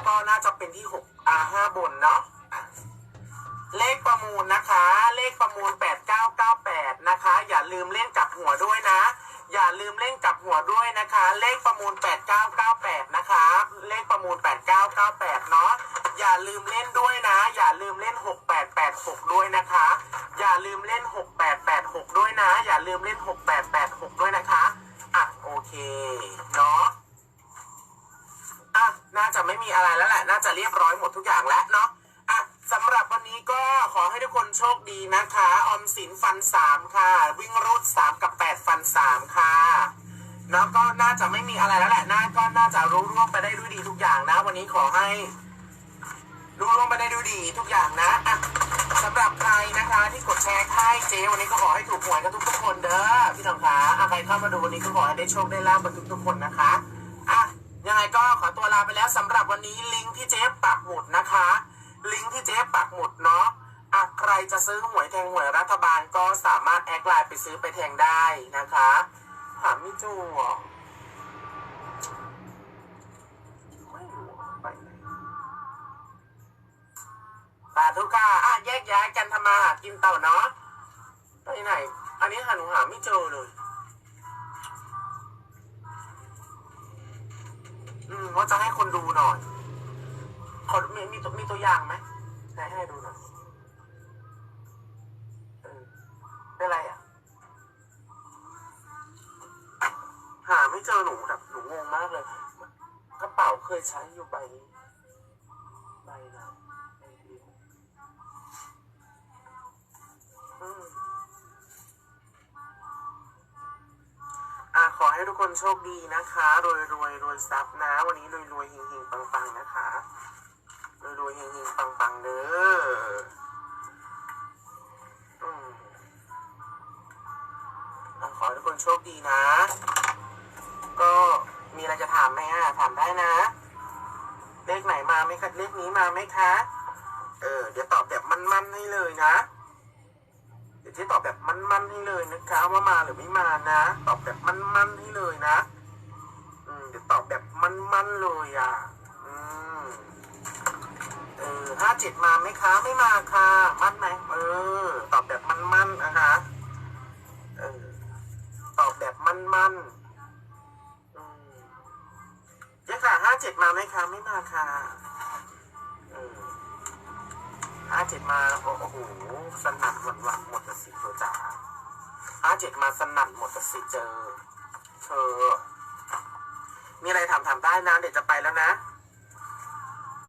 แล้วก็น่าจะเป็นที่หกอ่าห้าบนเนาะเลขประมูลนะคะ เลขประมูลแปดเก้าเก้าแปดนะคะ อย่าลืมเล่นกับหัวด้วยนะ อย่าลืมเล่นกับหัวด้วยนะคะ เลขประมูลแปดเก้าเก้าแปดนะคะ เลขประมูลแปดเก้าเก้าแปดเนาะ อย่าลืมเล่นด้วยนะ อย่าลืมเล่นหกแปดแปดหกด้วยนะคะ อย่าลืมเล่นหกแปดแปดหกด้วยนะ อย่าลืมเล่นหกแปดแปดหกด้วยนะคะ อะ โอเคเนาะ อะ น่าจะ ไม่มีอะไรแล้วแหละน่าจะเรียบร้อยหมดทุกอย่างแล้วเนาะอะสำหรับวันนี้ก็ขอให้ทุกคนโชคดีนะคะ ออมสินฟันสามค่ะ วิ่งรูดสามกับแปดฟันสามค่ะเนาะก็น่าจะไม่มีอะไรแล้วแหละน่าก็น่าจะรู้ร่วงไปได้ด้วยดีทุกอย่างนะ วันนี้ขอให้รู้ร่วงไปได้ด้วยดีทุกอย่างนะอะสำหรับใครนะคะที่กดแชร์ให้เจวันนี้ก็ขอให้ถูกหวยกันทุกๆคนเด้อพี่น้องคะใครเข้ามาดูวันนี้ก็ขอให้ได้โชคได้ลาบกันทุกๆคนนะคะ ยังไงก็ขอตัวลาไปแล้วสำหรับวันนี้ลิงก์ที่เจ๊ปักหมุดนะคะ ลิงก์ที่เจ๊ปักหมุดเนาะอะใครจะซื้อหวยแทงหวยรัฐบาลก็สามารถแอดไลน์ไปซื้อไปแทงได้นะคะหาไม่จูเหรอไม่รู้ไปไหนสาธุค่ะอะแยกย้ายกันทำมาหากินเต่าเนาะไปไหน อันนี้หาหนูหาไม่เจอเลย อืมว่าจะให้คนดูหน่อยขอมีมีตัวมีตัวอย่างไหมให้ให้ดูหน่อยเออเป็นไรอะ หาไม่เจอหนูแบบหนูงงมากเลย กระเป๋าเคยใช้อยู่ใบนี้ ให้ทุกคนโชคดีนะคะรวยรวยรวยทรัพย์นะ วันนี้รวยรวยเฮงเฮงปังปังนะคะรวยรวยเฮงเฮงปังปังเด้ออืมอะขอให้ทุกคนโชคดีนะ ก็มีอะไรจะถามไหมอะถามได้นะ เลขไหนมาไหมคะเลขนี้มาไหมคะ เออ เดี๋ยวตอบแบบมั่นๆให้เลยนะ เดี๋ยวเจ๊ตอบแบบมันๆให้เลยนะคะว่ามาหรือไม่มานะ ตอบแบบมันๆให้เลยนะ อืมเดี๋ยวตอบแบบมันๆเลยอะ อืมเออห้าเจ็ดมาไหมคะ ไม่มาค่ะ มั่นไหมเออ ตอบแบบมันๆนะคะ เออ ตอบแบบมันๆอืมเจ๊ค่ะห้าเจ็ดมาไหมคะ ไม่มาค่ะเออห้าเจ็ดมา โอ้โห สนั่นหวันหวัน เจ็ดมาสนั่นหมดสิเจอ เธอ มีอะไรถามถามได้นะ เดี๋ยวจะไปแล้วนะ